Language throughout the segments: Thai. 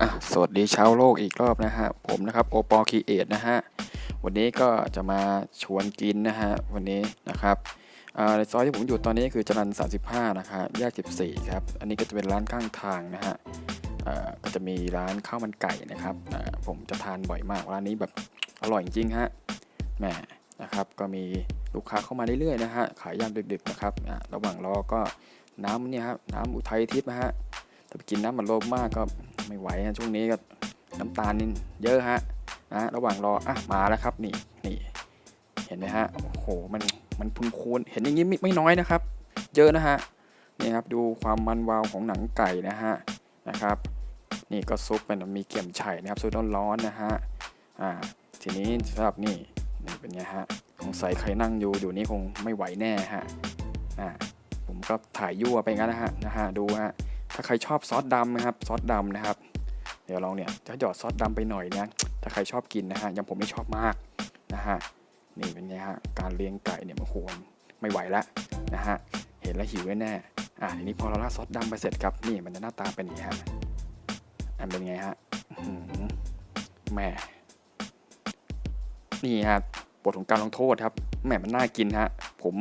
อะสวัสดีชาวโลกอีกรอบนะฮะ ผมนะครับโอปอคีเอทนะฮะ วันนี้ก็จะมาชวนกินนะฮะ วันนี้นะครับอ่าในซอยที่ผมอยู่ตอนนี้คือจรัญ35 นะครับแยก 14 ครับ อันนี้ก็จะเป็นร้านข้างทางนะฮะอ่าก็จะมีร้านข้าวมันไก่นะครับอ่าผมจะทานบ่อยมากร้านนี้แบบอร่อยจริงฮะแหมนะครับ ก็มีลูกค้าเข้ามาเรื่อยๆนะฮะ ขายยามดึกๆนะครับอ่าระหว่างรอก็น้ำเนี่ยครับน้ำอุทัยทิพย์นะฮะ ถ้าไปกินน้ำมันโลมมากก็ ไม่ไหวฮะช่วงนี้ก็น้ำตาลนี่เยอะฮะนะระหว่างรออะมาแล้วครับนี่นี่เห็นไหมฮะโอ้โหมันมันพุนคูนเห็นอย่างนี้ไม่ไม่น้อยนะครับ เยอะนะฮะนี่ครับดูความมันวาวของหนังไก่นะฮะนะครับ นี่ก็ซุปมันมีเกี่ยมไฉ่นะครับซุปร้อนๆนะฮะอ่าทีนี้สำหรับนี่นี่เป็นไงฮะสงสัยใครนั่งอยู่อยู่นี่คงไม่ไหวแน่ฮะอ่าผมก็ถ่ายยั่วไปงั้นนะฮะนะฮะดูฮะาใครชอบซอสดำนะครับซอสดำนะครับ เดี๋ยวลองเนี่ยจะหยอดซอสดำไปหน่อยนะถ้าใครชอบกินนะฮะอย่างผมไม่ชอบมากนะฮะนี่เป็นไงฮะการเลี้ยงไก่เนี่ยมันโหมไม่ไหวแล้วนะฮะเห็นแล้วหิวแน่อะทีนี้พอเราราดซอสดำไปเสร็จครับนี่มันจะหน้าตาเป็นอย่างนี้ฮะอันเป็นไงฮะแหม่นี่ฮะบทของการลงโทษครับแหม่มันน่ากินฮะผม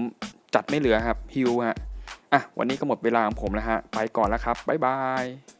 จัดไม่เหลือครับฮิวฮะ อะวันนี้ก็หมดเวลาของผมแล้วฮะ ไปก่อนแล้วครับ บ๊ายบาย